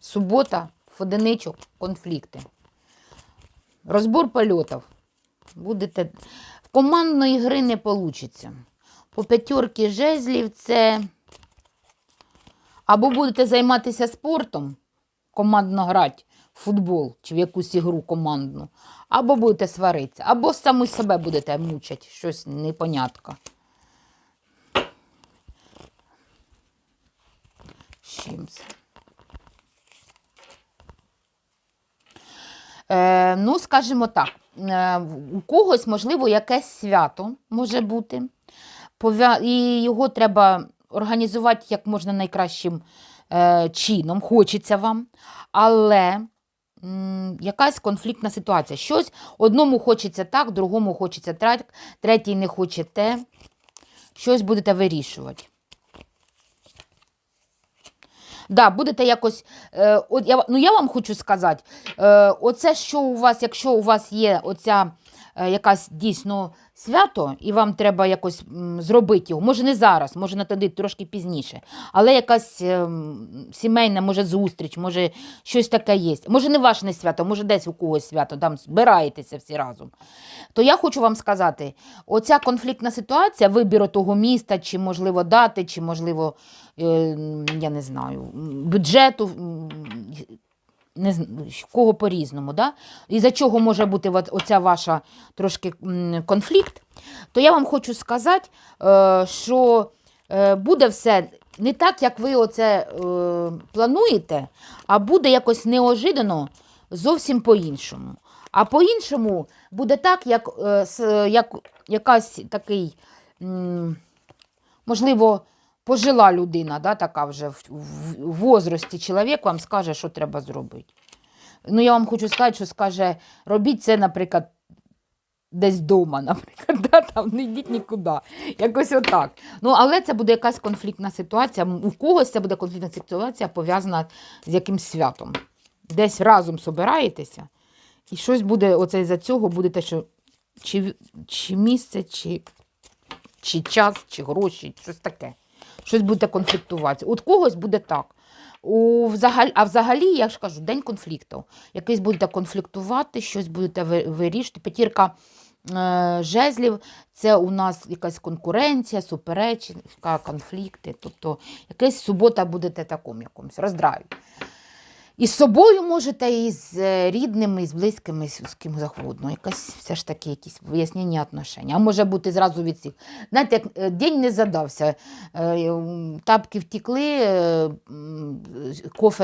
Субота, в конфлікти. Розбор польотів. Будете... В командної гри не вийде. По п'ятерки жезлів це або будете займатися спортом, командно грати в футбол чи в якусь ігру командну, або будете сваритися, або самі себе будете мучити, щось непонятка. З чим це? Ну, скажімо так, е, у когось, можливо, якесь свято може бути. І його треба організувати як можна найкращим е, чином, хочеться вам. Але якась конфліктна ситуація. Щось одному хочеться так, другому хочеться так, третій не хоче те. Щось будете вирішувати. Да, будете якось. Е, от я, ну я вам хочу сказати, е, оце, що у вас, якщо у вас є оця якась дійсно свято, і вам треба якось зробити його, може не зараз, може на тоді трошки пізніше, але якась е, сімейна, може, зустріч, може щось таке є. Може, не ваше не свято, може десь у когось свято, там збираєтеся всі разом. То я хочу вам сказати, оця конфліктна ситуація, вибір того міста, чи можливо дати, чи можливо, е, я не знаю, бюджету. Не кого по-різному, да? і за чого може бути оця ваша трошки конфлікт, то я вам хочу сказати, е, що е, буде все не так, як ви оце е, плануєте, а буде якось неожиданно зовсім по-іншому. А по-іншому буде так, як, як якась такий, можливо, пожила людина, да, така вже в, в, в возрасті чоловік вам скаже, що треба зробити. Ну, я вам хочу сказати, що скаже, робіть це, наприклад, десь вдома, наприклад, да, там не йдіть нікуди. Якось отак. Ну, але це буде якась конфліктна ситуація. У когось це буде конфліктна ситуація пов'язана з якимсь святом. Десь разом собираєтеся, і щось буде, оце за цього будете, що чи, чи місце, чи, чи час, чи гроші, щось таке. Щось будете конфліктувати. От когось буде так. У, взагалі, а взагалі, я ж кажу, день конфлікту. Якийсь будете конфліктувати, щось будете вирішити. П'ятірка е, жезлів це у нас якась конкуренція, суперечка, конфлікти. Тобто якась субота будете таком якомусь роздраві. І з собою можете, і з е, рідними, і з близькими, і з ким завгодно. Якась все ж таки якісь вияснення отношення. А може бути зразу від всіх. Знаєте, як е, день не задався, е, тапки втікли, кофе